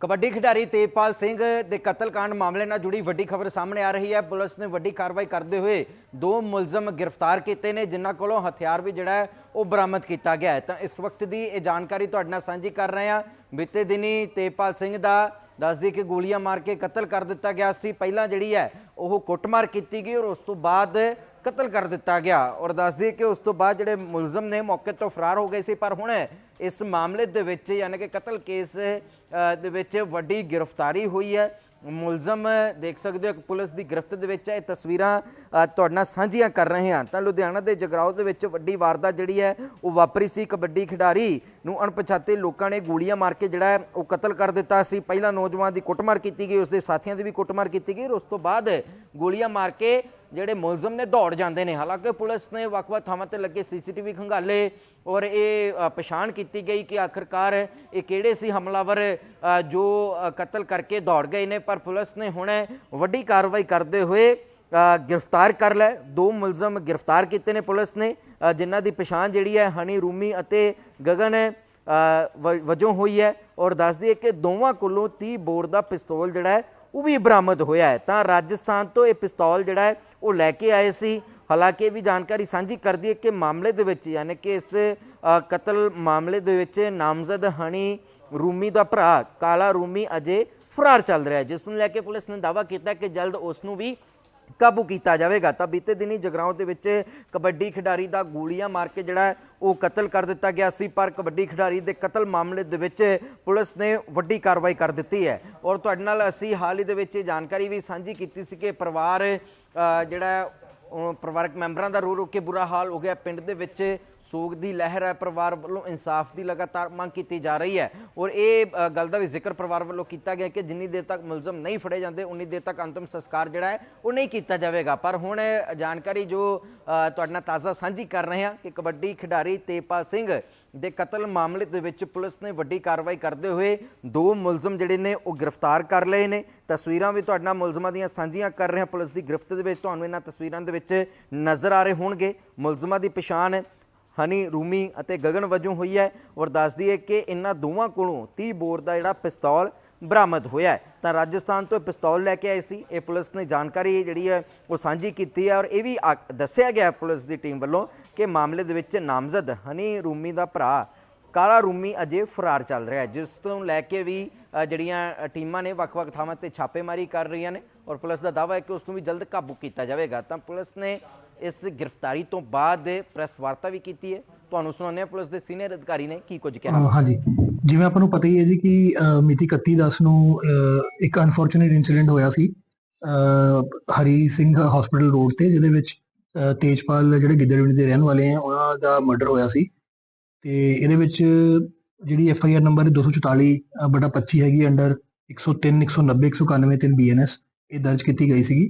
ਕਬੱਡੀ ਖਿਡਾਰੀ ਤੇਜਪਾਲ ਸਿੰਘ ਦੇ ਕਤਲकांड ਮਾਮਲੇ ਨਾਲ ਜੁੜੀ ਵੱਡੀ ਖਬਰ ਸਾਹਮਣੇ ਆ ਰਹੀ ਹੈ। ਪੁਲਿਸ ਨੇ ਵੱਡੀ ਕਾਰਵਾਈ ਕਰਦੇ ਹੋਏ ਦੋ ਮੁਲਜ਼ਮ ਗ੍ਰਿਫਤਾਰ ਕੀਤੇ ਨੇ, ਜਿਨ੍ਹਾਂ ਕੋਲੋਂ ਹਥਿਆਰ ਵੀ ਜਿਹੜਾ ਹੈ ਉਹ ਬਰਾਮਦ ਕੀਤਾ ਗਿਆ ਹੈ। ਤਾਂ ਇਸ ਵਕਤ ਦੀ ਇਹ ਜਾਣਕਾਰੀ ਤੁਹਾਡੇ ਨਾਲ ਸਾਂਝੀ ਕਰ ਰਹੇ ਹਾਂ। ਬੀਤੇ ਦਿਨੀ ਤੇਜਪਾਲ ਸਿੰਘ ਦਾ ਦੱਸਦੀ ਕਿ ਗੋਲੀਆਂ ਮਾਰ ਕੇ ਕਤਲ ਕਰ ਦਿੱਤਾ ਗਿਆ ਸੀ। ਪਹਿਲਾਂ ਜਿਹੜੀ ਹੈ ਉਹ ਕੁੱਟਮਾਰ ਕੀਤੀ ਗਈ ਔਰ ਉਸ ਤੋਂ ਬਾਅਦ ਕਤਲ ਕਰ ਦਿੱਤਾ ਗਿਆ ਔਰ ਦੱਸਦੀ ਕਿ ਉਸ ਤੋਂ ਬਾਅਦ ਜਿਹੜੇ ਮੁਲਜ਼ਮ ਨੇ ਮੌਕੇ ਤੋਂ ਫਰਾਰ ਹੋ ਗਏ ਸੀ, ਪਰ ਹੁਣ ਇਸ ਮਾਮਲੇ ਦੇ ਵਿੱਚ ਯਾਨੀ ਕਿ ਕਤਲ ਕੇਸ ਦੇ ਵਿੱਚ ਵੱਡੀ ਗ੍ਰਿਫਤਾਰੀ ਹੋਈ ਹੈ। ਮੁਲਜ਼ਮ, ਦੇਖ ਸਕਦੇ ਹੋ ਕਿ ਪੁਲਿਸ ਦੀ ਗ੍ਰਿਫਤ ਦੇ ਵਿੱਚ ਹੈ ਇਹ ਤਸਵੀਰਾਂ ਤੁਹਾਡੇ ਨਾਲ ਸਾਂਝੀਆਂ ਕਰ ਰਹੇ ਹਾਂ। ਤਾਂ ਲੁਧਿਆਣਾ ਦੇ ਜਗਰਾਉਂ ਦੇ ਵਿੱਚ ਵੱਡੀ ਵਾਰਦਾਤ ਜਿਹੜੀ ਹੈ, ਉਹ ਵਾਪਰੀ ਸੀ। ਕਬੱਡੀ ਖਿਡਾਰੀ ਨੂੰ ਅਣਪਛਾਤੇ ਲੋਕਾਂ ਨੇ ਗੋਲੀਆਂ ਮਾਰ ਕੇ ਜਿਹੜਾ ਉਹ ਕਤਲ ਕਰ ਦਿੱਤਾ ਸੀ। ਪਹਿਲਾਂ ਨੌਜਵਾਨ ਦੀ ਕੁੱਟਮਾਰ ਕੀਤੀ ਗਈ ਉਸ ਦੇ ਸਾਥੀਆਂ ਦੀ ਵੀ ਕੁੱਟਮਾਰ ਕੀਤੀ ਗਈ ਔਰ ਉਸ ਤੋਂ ਬਾਅਦ ਗੋਲੀਆਂ ਮਾਰ ਕੇ ਜਿਹੜੇ ਮੁਲਜ਼ਮ ਨੇ ਦੌੜ ਜਾਂਦੇ ਨੇ। ਹਾਲਾਂਕਿ ਪੁਲਿਸ ਨੇ ਵੱਖ-ਵੱਖ ਥਾਵਾਂ ਤੇ ਲੱਗੇ ਸੀਸੀਟੀਵੀ ਖੰਗਾਲੇ ਔਰ ਇਹ ਪਛਾਣ ਕੀਤੀ ਗਈ ਕਿ ਆਖਰਕਾਰ ਇਹ ਕਿਹੜੇ ਸੀ ਹਮਲਾਵਰ ਜੋ ਕਤਲ ਕਰਕੇ ਦੌੜ ਗਏ ਨੇ। ਪਰ ਪੁਲਿਸ ਨੇ ਹੁਣ ਵੱਡੀ ਕਾਰਵਾਈ ਕਰਦੇ ਹੋਏ ਗ੍ਰਿਫਤਾਰ ਕਰ ਲੈ ਦੋ ਮੁਲਜ਼ਮ ਗ੍ਰਿਫਤਾਰ ਕੀਤੇ ਨੇ ਪੁਲਿਸ ਨੇ ਜਿਨ੍ਹਾਂ ਦੀ ਪਛਾਣ ਜਿਹੜੀ ਹੈ ਹਨੀ, ਰੂਮੀ ਅਤੇ ਗਗਨ ਵ- ਵਜੋਂ ਹੋਈ ਹੈ। ਔਰ ਦੱਸਦੀ ਹੈ ਕਿ ਦੋਵਾਂ ਕੋਲੋਂ 30 ਬੋਰ ਦਾ ਪਿਸਤੌਲ ਜਿਹੜਾ ਹੈ ਉਹ ਵੀ ਬਰਾਮਦ ਹੋਇਆ ਹੈ। ਤਾਂ ਰਾਜਸਥਾਨ ਤੋਂ ਇਹ ਪਿਸਤੌਲ ਜਿਹੜਾ ਹੈ, ਉਹ ਲੈ ਕੇ ਆਏ ਸੀ। ਹਾਲਾਂਕਿ ਇਹ ਵੀ ਜਾਣਕਾਰੀ ਸਾਂਝੀ ਕਰਦੀ ਹੈ ਕਿ ਮਾਮਲੇ ਦੇ ਵਿੱਚ, ਯਾਨੀ ਕਿ ਇਸ ਕਤਲ ਮਾਮਲੇ ਦੇ ਵਿੱਚ ਨਾਮਜ਼ਦ ਹਣੀ ਰੂਮੀ ਦਾ ਭਰਾ, ਕਾਲਾ ਰੂਮੀ ਅਜੇ ਫਰਾਰ ਚੱਲ ਰਿਹਾ ਹੈ। ਜਿਸ ਨੂੰ ਲੈ ਕੇ ਪੁਲਿਸ ਨੇ ਦਾਅਵਾ ਕੀਤਾ ਕਿ ਜਲਦ ਉਸ ਨੂੰ ਵੀ ਕਾਬੂ ਕੀਤਾ ਜਾਵੇਗਾ, ਤਾਂ ਬੀਤੇ ਦਿਨੀ ਜਗਰਾਉਂ ਦੇ ਵਿੱਚ ਕਬੱਡੀ ਖਿਡਾਰੀ ਦਾ ਗੋਲੀਆਂ ਮਾਰ ਕੇ ਜਿਹੜਾ ਉਹ ਕਤਲ ਕਰ ਦਿੱਤਾ ਗਿਆ ਸੀ, ਪਰ ਕਬੱਡੀ ਖਿਡਾਰੀ ਦੇ ਕਤਲ ਮਾਮਲੇ ਦੇ ਵਿੱਚ ਪੁਲਿਸ ਨੇ ਵੱਡੀ ਕਾਰਵਾਈ ਕਰ ਦਿੱਤੀ ਹੈ। ਔਰ ਤੁਹਾਡੇ ਨਾਲ ਅਸੀਂ ਹਾਲ ਹੀ ਦੇ ਵਿੱਚ ਇਹ ਜਾਣਕਾਰੀ ਵੀ ਸਾਂਝੀ ਕੀਤੀ ਸੀ ਕਿ ਪਰਿਵਾਰ ਜਿਹੜਾ ਪਰਿਵਾਰਕ ਮੈਂਬਰਾਂ ਦਾ ਰੋ ਰੋ ਕੇ ਬੁਰਾ ਹਾਲ ਹੋ ਗਿਆ। ਪਿੰਡ ਦੇ ਵਿੱਚ ਸੋਗ ਦੀ ਲਹਿਰ ਹੈ। ਪਰਿਵਾਰ ਵੱਲੋਂ ਇਨਸਾਫ ਦੀ ਲਗਾਤਾਰ ਮੰਗ ਕੀਤੀ ਜਾ ਰਹੀ ਹੈ। ਔਰ ਇਹ ਗੱਲ ਦਾ ਵੀ ਜ਼ਿਕਰ ਪਰਿਵਾਰ ਵੱਲੋਂ ਕੀਤਾ ਗਿਆ ਕਿ ਜਿੰਨੀ ਦੇਰ ਤੱਕ ਮੁਲਜ਼ਮ ਨਹੀਂ ਫੜੇ ਜਾਂਦੇ, ਉਨੀ ਦੇਰ ਤੱਕ ਅੰਤਮ ਸੰਸਕਾਰ ਜਿਹੜਾ ਹੈ, ਉਹ ਨਹੀਂ ਕੀਤਾ ਜਾਵੇਗਾ। ਪਰ ਹੁਣ ਜਾਣਕਾਰੀ ਜੋ ਤੁਹਾਡੇ ਨਾਲ ਤਾਜ਼ਾ ਸਾਂਝੀ ਕਰ ਰਹੇ ਹਾਂ ਕਿ ਕਬੱਡੀ ਖਿਡਾਰੀ ਤੇਪਾ ਸਿੰਘ ਦੇ ਕਤਲ ਮਾਮਲੇ ਦੇ ਵਿੱਚ ਪੁਲਿਸ ਨੇ ਵੱਡੀ ਕਾਰਵਾਈ ਕਰਦੇ ਹੋਏ ਦੋ ਮੁਲਜ਼ਮ ਜਿਹੜੇ ਨੇ ਉਹ ਗ੍ਰਿਫਤਾਰ ਕਰ ਲਏ ਨੇ। ਤਸਵੀਰਾਂ ਵੀ ਤੁਹਾਡੇ ਨਾਲ ਮੁਲਜ਼ਮਾਂ ਦੀਆਂ ਸਾਂਝੀਆਂ ਕਰ ਰਹੇ। ਹਾਂ ਪੁਲਿਸ ਦੀ ਗ੍ਰਿਫਤ ਦੇ ਵਿੱਚ ਤੁਹਾਨੂੰ ਇਹਨਾਂ ਤਸਵੀਰਾਂ ਦੇ ਵਿੱਚ ਨਜ਼ਰ ਆ ਰਹੇ ਹੋਣਗੇ। ਮੁਲਜ਼ਮਾਂ ਦੀ ਪਛਾਣ ਹਨੀ ਰੂਮੀ ਅਤੇ ਗਗਨ ਵਜੋਂ ਹੋਈ ਹੈ। ਔਰ ਦੱਸਦੀ ਹੈ ਕਿ ਇਹਨਾਂ ਦੋਵਾਂ ਕੋਲੋਂ 30 ਬੋਰ ਦਾ ਜਿਹੜਾ ਪਿਸਤੌਲ ਬਰਾਮਦ ਹੋਇਆ ਹੈ। ਤਾਂ ਰਾਜਸਥਾਨ ਤੋਂ ਇਹ ਪਿਸਤੌਲ ਲੈ ਕੇ ਆਏ ਸੀ। ਇਹ ਪੁਲਿਸ ਨੇ ਜਾਣਕਾਰੀ ਜਿਹੜੀ ਹੈ, ਉਹ ਸਾਂਝੀ ਕੀਤੀ ਹੈ ਔਰ ਇਹ ਵੀ ਆ- ਦੱਸਿਆ ਗਿਆ ਪੁਲਿਸ ਦੀ ਟੀਮ ਵੱਲੋਂ ਕਿ ਮਾਮਲੇ ਦੇ ਵਿੱਚ ਨਾਮਜ਼ਦ ਹਨੀ ਰੂਮੀ ਦਾ ਭਰਾ ਕਾਲਾ ਰੂਮੀ ਅਜੇ ਫਰਾਰ ਚੱਲ ਰਿਹਾ ਹੈ। ਜਿਸ ਤੋਂ ਲੈ ਕੇ ਵੀ ਜਿਹੜੀਆਂ ਟੀਮਾਂ ਨੇ ਵੱਖ-ਵੱਖ ਥਾਵਾਂ ਤੇ ਛਾਪੇਮਾਰੀ ਕਰ ਰਹੀਆਂ ਨੇ ਔਰ ਪੁਲਿਸ ਦਾ ਦਾਅਵਾ ਹੈ ਕਿ ਉਸ ਨੂੰ ਵੀ ਜਲਦ ਕਾਬੂ ਕੀਤਾ ਜਾਵੇਗਾ। ਤਾਂ ਪੁਲਿਸ ਨੇ ਇਸ ਗ੍ਰਿਫਤਾਰੀ ਤੋਂ ਬਾਅਦ ਪ੍ਰੈਸ ਵਾਰਤਾ ਵੀ ਕੀਤੀ ਹੈ। ਤੁਹਾਨੂੰ ਸੁਣਾਉਂਦੇ ਹਾਂ ਪੁਲਿਸ ਦੇ ਸੀਨੀਅਰ ਅਧਿਕਾਰੀ ਨੇ ਕੀ ਕੁਝ ਕਿਹਾ ਹਾਂਜੀ। ਜਿਵੇਂ ਆਪਾਂ ਨੂੰ ਪਤਾ ਹੀ ਹੈ ਜੀ ਕਿ ਮਿਤੀ 31 10 ਨੂੰ ਇੱਕ ਅਨਫੋਰਚੂਨੇਟ ਇਨਸੀਡੈਂਟ ਹੋਇਆ ਸੀ ਹਰੀ ਸਿੰਘ ਹਸਪੀਟਲ ਰੋਡ ਤੇ, ਜਿਹਦੇ ਵਿੱਚ ਤੇਜਪਾਲ ਜਿਹੜੇ ਗਿੱਦੜਵਿੰਡ ਦੇ ਰਹਿਣ ਵਾਲੇ ਆ ਉਹਨਾਂ ਦਾ ਮਰਡਰ ਹੋਇਆ ਸੀ। ਤੇ ਇਹਦੇ ਵਿੱਚ ਜਿਹੜੀ ਐਫ ਆਈ ਆਰ ਨੰਬਰ 244 ਅਹ, ਬਟਾ 25 ਹੈਗੀ ਅੰਡਰ 103 190 191 3 ਬੀਐਨਐਸ ਇਹ ਦਰਜ ਕੀਤੀ ਗਈ ਸੀਗੀ।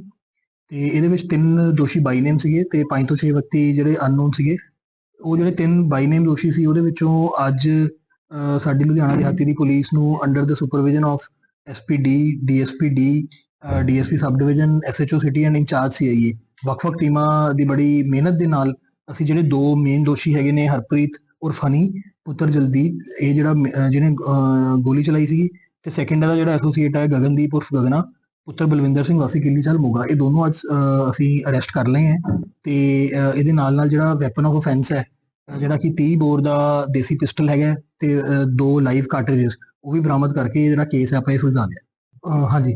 ਤੇ ਇਹਦੇ ਵਿੱਚ ਤਿੰਨ ਦੋਸ਼ੀ ਬਾਈ ਨੇਮ ਸੀਗੇ ਤੇ ਪੰਜ ਤੋਂ 6 ਵਿਅਕਤੀ ਜਿਹੜੇ ਅਨਨੋਨ ਸੀਗੇ। ਉਹ ਜਿਹੜੇ ਤਿੰਨ ਬਾਈ ਨੇਮ ਦੋਸ਼ੀ ਸੀ, ਉਹਦੇ ਵਿੱਚੋਂ ਅੱਜ ਸਾਡੀ ਲੁਧਿਆਣਾ ਦਿਹਾਤੀ ਦੀ ਪੁਲਿਸ ਨੂੰ under the supervision of SPD DSPD DSP sub division SHO city and in charge CIA ਵੱਖ-ਵੱਖ ਟੀਮਾਂ ਦੀ ਬੜੀ ਮਿਹਨਤ ਦੇ ਨਾਲ ਅਸੀਂ ਜਿਹੜੇ ਦੋ ਮੇਨ ਦੋਸ਼ੀ ਹੈਗੇ ਨੇ, ਹਰਪ੍ਰੀਤ ਉਰਫ ਹਨੀ, ਪੁੱਤਰ ਜਲਦੀਪ, ਇਹ ਜਿਹੜਾ ਜਿਹਨੇ ਗੋਲੀ ਚਲਾਈ ਸੀਗੀ ਤੇ ਸੈਕਿੰਡ ਦਾ ਜਿਹੜਾ ਐਸੋਸੀਏਟ ਹੈ ਗਗਨਦੀਪ ਉਰਫ ਗਗਨਾ, ਪੁੱਤਰ ਬਲਵਿੰਦਰ ਸਿੰਘ, ਵਾਸੀ ਕਿੱਲੀ ਚਾਲ, ਮੋਗਾ। ਇਹ ਦੋਨੋਂ ਅੱਜ ਅਸੀਂ ਅਰੈਸਟ ਕਰ ਲਏ ਹੈ ਤੇ ਇਹਦੇ ਨਾਲ ਨਾਲ ਜਿਹੜਾ ਵੈਪਨ ਆਫ ਅਫੈਂਸ ਹੈ ਜਿਹੜਾ ਕਿ 30 ਬੋਰ ਦਾ ਦੇਸੀ ਪਿਸਟਲ ਹੈਗਾ ਤੇ ਦੋ ਲਾਈਵ ਕਾਰਟ੍ਰਿਜਸ, ਉਹ ਵੀ ਬਰਾਮਦ ਕਰਕੇ ਜਿਹੜਾ ਕੇਸ ਹੈ ਆਪਾਂ ਇਹ ਸੁਲਝਾ ਲਿਆ। ਹਾਂਜੀ।